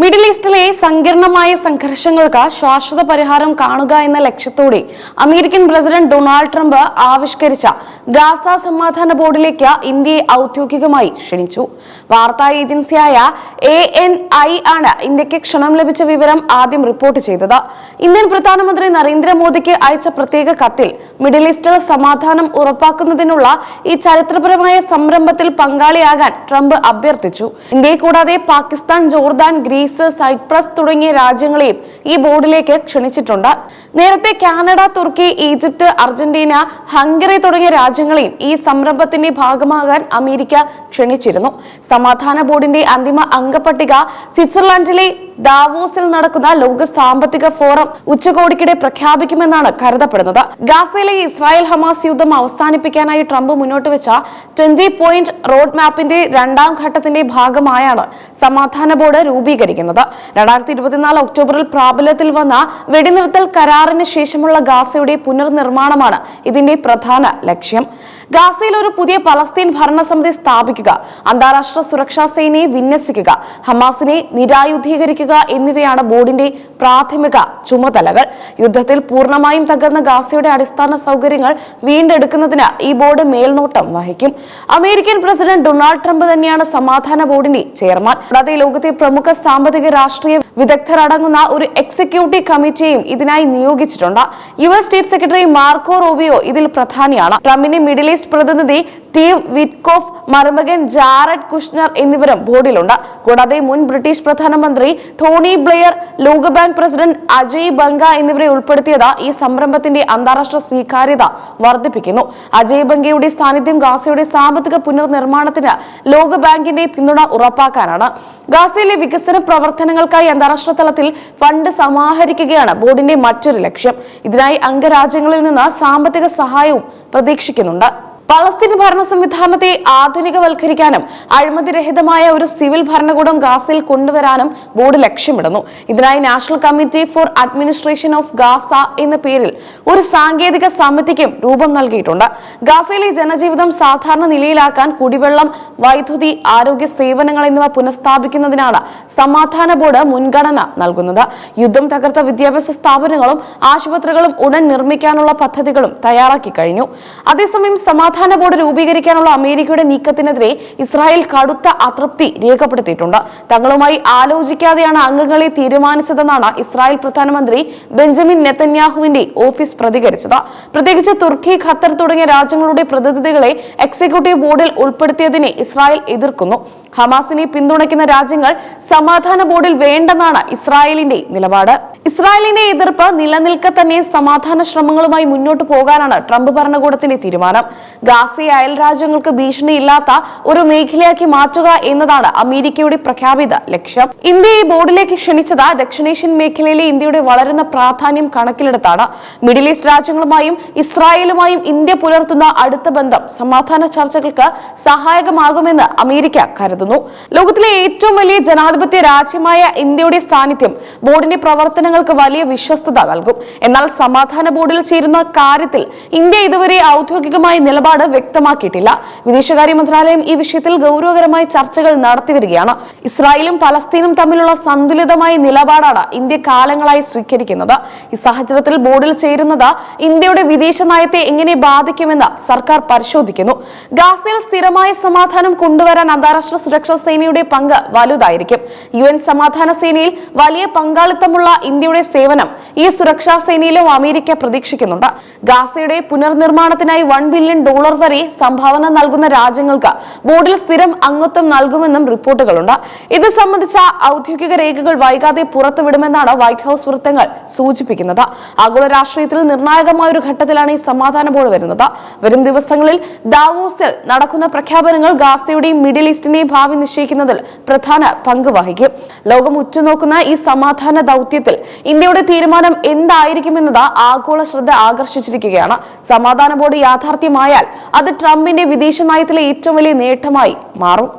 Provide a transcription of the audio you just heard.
Middle ഈസ്റ്റിലെ സങ്കീർണമായ സംഘർഷങ്ങൾക്ക് ശാശ്വത പരിഹാരം കാണുക എന്ന ലക്ഷ്യത്തോടെ അമേരിക്കൻ പ്രസിഡന്റ് ഡൊണാൾഡ് ട്രംപ് ആവിഷ്കരിച്ച ഗാസ സമാധാന ബോർഡിലേക്ക് ഇന്ത്യയെ ഔദ്യോഗികമായി ക്ഷണിച്ചു. വാർത്താ ഏജൻസിയായ എ എൻ ഐ ആണ് ഇന്ത്യയ്ക്ക് ക്ഷണം ലഭിച്ച വിവരം ആദ്യം റിപ്പോർട്ട് ചെയ്തത്. ഇന്ത്യൻ പ്രധാനമന്ത്രി നരേന്ദ്രമോദിക്ക് അയച്ച പ്രത്യേക കത്തിൽ മിഡിൽ ഈസ്റ്റിൽ സമാധാനം ഉറപ്പാക്കുന്നതിനുള്ള ഈ ചരിത്രപരമായ സംരംഭത്തിൽ പങ്കാളിയാകാൻ ട്രംപ് അഭ്യർത്ഥിച്ചു. ഇന്ത്യയെ കൂടാതെ പാകിസ്ഥാൻ ജോർദാൻ ഗ്രീസ് സൈപ്രസ് തുടങ്ങിയ രാജ്യങ്ങളെയും ഈ ബോർഡിലേക്ക് ക്ഷണിച്ചിട്ടുണ്ട്. നേരത്തെ Canada Turkey Egypt Argentina Hungary തുടങ്ങിയ രാജ്യങ്ങളെയും ഈ സംരംഭത്തിന്റെ ഭാഗമാകാൻ അമേരിക്ക ക്ഷണിച്ചിരുന്നു. സമാധാന ബോർഡിന്റെ അന്തിമ അംഗപട്ടിക സ്വിറ്റ്സർലാൻഡിലെ ദാവോസിൽ നടക്കുന്ന ലോക സാമ്പത്തിക ഫോറം ഉച്ചകോടിക്കിടെ പ്രഖ്യാപിക്കുമെന്നാണ് കരുതപ്പെടുന്നത്. ഗാസയിലെ ഇസ്രായേൽ ഹമാസ് യുദ്ധം അവസാനിപ്പിക്കാനായി ട്രംപ് മുന്നോട്ട് വെച്ച ട്വന്റി പോയിന്റ് റോഡ് മാപ്പിന്റെ രണ്ടാം ഘട്ടത്തിന്റെ ഭാഗമായാണ് സമാധാന ബോർഡ് രൂപീകരിക്കുന്നത്. രണ്ടായിരത്തി ഇരുപത്തിനാല് ഒക്ടോബറിൽ പ്രാബല്യത്തിൽ വന്ന വെടിനിർത്തൽ കരാറിന് ശേഷമുള്ള ഗാസയുടെ പുനർനിർമ്മാണമാണ് ഇതിന്റെ പ്രധാന ലക്ഷ്യം. ഗാസയിൽ ഒരു പുതിയ പലസ്തീൻ ഭരണസമിതി സ്ഥാപിക്കുക അന്താരാഷ്ട്ര സുരക്ഷാ സേനയെ വിന്യസിക്കുക ഹമാസിനെ നിരായുധീകരിക്കുക എന്നിവയാണ് ബോർഡിന്റെ പ്രാഥമിക ചുമതലകൾ. യുദ്ധത്തിൽ പൂർണമായും തകർന്ന ഗാസയുടെ അടിസ്ഥാന സൗകര്യങ്ങൾ വീണ്ടെടുക്കുന്നതിന് ഈ ബോർഡ് മേൽനോട്ടം വഹിക്കും. അമേരിക്കൻ പ്രസിഡന്റ് ഡൊണാൾഡ് ട്രംപ് തന്നെയാണ് സമാധാന ബോർഡിന്റെ ചെയർമാൻ. കൂടാതെ ലോകത്തെ പ്രമുഖ സാമ്പത്തിക രാഷ്ട്രീയ വിദഗ്ധർ അടങ്ങുന്ന ഒരു എക്സിക്യൂട്ടീവ് കമ്മിറ്റിയെയും ഇതിനായി നിയോഗിച്ചിട്ടുണ്ട്. U S state secretary Marco Rubio ഇതിൽ പ്രധാനിയാണ്. ട്രംപിന്റെ മിഡിൽ ഈസ്റ്റ് പ്രതിനിധി സ്റ്റീവ് വിറ്റ്കോഫ് മരുമകൻ ജാറഡ് കുഷ്നർ എന്നിവരും ബോർഡിലുണ്ട്. കൂടാതെ മുൻ ബ്രിട്ടീഷ് പ്രധാനമന്ത്രി ടോണി ബ്ലെയർ ലോകബാങ്ക് പ്രസിഡന്റ് അജയ് ബംഗ എന്നിവരെ ഉൾപ്പെടുത്തിയത് ഈ സംരംഭത്തിന്റെ അന്താരാഷ്ട്ര സ്വീകാര്യത വർദ്ധിപ്പിക്കുന്നു. അജയ് ബംഗയുടെ സാന്നിധ്യം ഗാസയുടെ സാമ്പത്തിക പുനർനിർമ്മാണത്തിന് ലോകബാങ്കിന്റെ പിന്തുണ ഉറപ്പാക്കാനാണ്. ഗാസയിലെ വികസന പ്രവർത്തനങ്ങൾക്കായി അന്താരാഷ്ട്ര തലത്തിൽ ഫണ്ട് സമാഹരിക്കുകയാണ് ബോർഡിന്റെ മറ്റൊരു ലക്ഷ്യം. ഇതിനായി അംഗരാജ്യങ്ങളിൽ നിന്ന് സാമ്പത്തിക സഹായവും പ്രതീക്ഷിക്കുന്നുണ്ട്. പലസ്തീൻ ഭരണ സംവിധാനത്തെ ആധുനികവൽക്കരിക്കാനും അഴിമതിരഹിതമായ ഒരു സിവിൽ ഭരണകൂടം ഗാസയിൽ കൊണ്ടുവരാനും ബോർഡ് ലക്ഷ്യമിടുന്നു. ഇതിനായി national committee for administration of Gaza എന്ന പേരിൽ ഒരു സാങ്കേതിക സമിതിക്കും രൂപം നൽകിയിട്ടുണ്ട്. ഗാസയിലെ ജനജീവിതം സാധാരണ നിലയിലാക്കാൻ കുടിവെള്ളം വൈദ്യുതി ആരോഗ്യ സേവനങ്ങൾ എന്നിവ പുനഃസ്ഥാപിക്കുന്നതിനാണ് സമാധാന ബോർഡ് മുൻഗണന നൽകുന്നത്. യുദ്ധം തകർത്ത വിദ്യാഭ്യാസ സ്ഥാപനങ്ങളും ആശുപത്രികളും ഉടൻ നിർമ്മിക്കാനുള്ള പദ്ധതികളും തയ്യാറാക്കി കഴിഞ്ഞു. അതേസമയം സമാധാന ബോർഡ് രൂപീകരിക്കാനുള്ള അമേരിക്കയുടെ നീക്കത്തിനെതിരെ ഇസ്രായേൽ കടുത്ത അതൃപ്തി രേഖപ്പെടുത്തിയിട്ടുണ്ട്. തങ്ങളുമായി ആലോചിക്കാതെയാണ് അംഗങ്ങളെ തീരുമാനിച്ചതെന്നാണ് ഇസ്രായേൽ പ്രധാനമന്ത്രി ബെഞ്ചമിൻ നെതന്യാഹുവിന്റെ ഓഫീസ് പ്രതികരിച്ചത്. പ്രത്യേകിച്ച് തുർക്കി ഖത്തർ തുടങ്ങിയ രാജ്യങ്ങളുടെ പ്രതിനിധികളെ എക്സിക്യൂട്ടീവ് ബോർഡിൽ ഉൾപ്പെടുത്തിയതിനെ ഇസ്രായേൽ എതിർക്കുന്നു. ഹമാസിനെ പിന്തുണയ്ക്കുന്ന രാജ്യങ്ങൾ സമാധാന ബോർഡിൽ വേണ്ടെന്നാണ് ഇസ്രായേലിന്റെ നിലപാട്. ഇസ്രായേലിന്റെ എതിർപ്പ് നിലനിൽക്കെ തന്നെ സമാധാന ശ്രമങ്ങളുമായി മുന്നോട്ട് പോകാനാണ് ട്രംപ് ഭരണകൂടത്തിന്റെ തീരുമാനം. ഗാസയെ അയൽ രാജ്യങ്ങൾക്ക് ഭീഷണിയില്ലാത്ത ഒരു മേഖലയാക്കി മാറ്റുക എന്നതാണ് അമേരിക്കയുടെ പ്രഖ്യാപിത ലക്ഷ്യം. ഇന്ത്യയെ ബോർഡിലേക്ക് ക്ഷണിച്ചത് ദക്ഷിണേഷ്യൻ മേഖലയിലെ ഇന്ത്യയുടെ വളരുന്ന പ്രാധാന്യം കണക്കിലെടുത്താണ്. മിഡിൽ ഈസ്റ്റ് രാജ്യങ്ങളുമായും ഇസ്രായേലുമായും ഇന്ത്യ പുലർത്തുന്ന അടുത്ത ബന്ധം സമാധാന ചർച്ചകൾക്ക് സഹായകമാകുമെന്ന് അമേരിക്ക കരുതുന്നു. ലോകത്തിലെ ഏറ്റവും വലിയ ജനാധിപത്യ രാജ്യമായ ഇന്ത്യയുടെ സാന്നിധ്യം ബോർഡിന്റെ പ്രവർത്തനങ്ങൾക്ക് വലിയ വിശ്വസ്തത നൽകും. എന്നാൽ സമാധാന ബോർഡിൽ ചേരുന്ന കാര്യത്തിൽ ഇന്ത്യ ഇതുവരെ ഔദ്യോഗികമായി നിലപാട് വ്യക്തമാക്കിയിട്ടില്ല. വിദേശകാര്യ മന്ത്രാലയം ഈ വിഷയത്തിൽ ഗൗരവകരമായ ചർച്ചകൾ നടത്തിവരികയാണ്. ഇസ്രായേലും പലസ്തീനും തമ്മിലുള്ള സന്തുലിതമായ നിലപാടാണ് ഇന്ത്യ കാലങ്ങളായി സ്വീകരിക്കുന്നത്. ഈ സാഹചര്യത്തിൽ ബോർഡിൽ ചേരുന്നത് ഇന്ത്യയുടെ വിദേശ നയത്തെ എങ്ങനെ ബാധിക്കുമെന്ന് സർക്കാർ പരിശോധിക്കുന്നു. ഗാസയിൽ സ്ഥിരമായ സമാധാനം കൊണ്ടുവരാൻ അന്താരാഷ്ട്ര സുരക്ഷാ സേനയുടെ പങ്ക് വലുതായിരിക്കും. യു എൻ സമാധാന സേനയിൽ വലിയ പങ്കാളിത്തമുള്ള ഇന്ത്യയുടെ സേവനം ഈ സുരക്ഷാ സേനയിലും അമേരിക്ക പ്രതീക്ഷിക്കുന്നുണ്ട്. ഗാസയുടെ പുനർനിർമ്മാണത്തിനായി വൺ ബില്യൺ വരെ സംഭാവന നൽകുന്ന രാജ്യങ്ങൾക്ക് ബോർഡിൽ സ്ഥിരം അംഗത്വം നൽകുമെന്നും റിപ്പോർട്ടുകളുണ്ട്. ഇത് സംബന്ധിച്ച ഔദ്യോഗിക രേഖകൾ വൈകാതെ പുറത്തുവിടുമെന്നാണ് വൈറ്റ് ഹൌസ് വൃത്തങ്ങൾ സൂചിപ്പിക്കുന്നത്. ആഗോള രാഷ്ട്രീയത്തിൽ നിർണായകമായ ഒരു ഘട്ടത്തിലാണ് ഈ സമാധാന ബോർഡ് വരുന്നത്. വരും ദിവസങ്ങളിൽ ദാവോസിൽ നടക്കുന്ന പ്രഖ്യാപനങ്ങൾ ഗാസയുടെയും മിഡിൽ ഈസ്റ്റിന്റെയും ഭാവി നിശ്ചയിക്കുന്നതിൽ പ്രധാന പങ്ക് വഹിക്കും. ലോകം ഉറ്റുനോക്കുന്ന ഈ സമാധാന ദൗത്യത്തിൽ ഇന്ത്യയുടെ തീരുമാനം എന്തായിരിക്കുമെന്നത് ആഗോള ശ്രദ്ധ ആകർഷിച്ചിരിക്കുകയാണ്. സമാധാന ബോർഡ് യാഥാർത്ഥ്യമായാൽ അത് ട്രംപിന്റെ വിദേശ നയത്തിലെ ഏറ്റവും വലിയ നേട്ടമായി മാറും.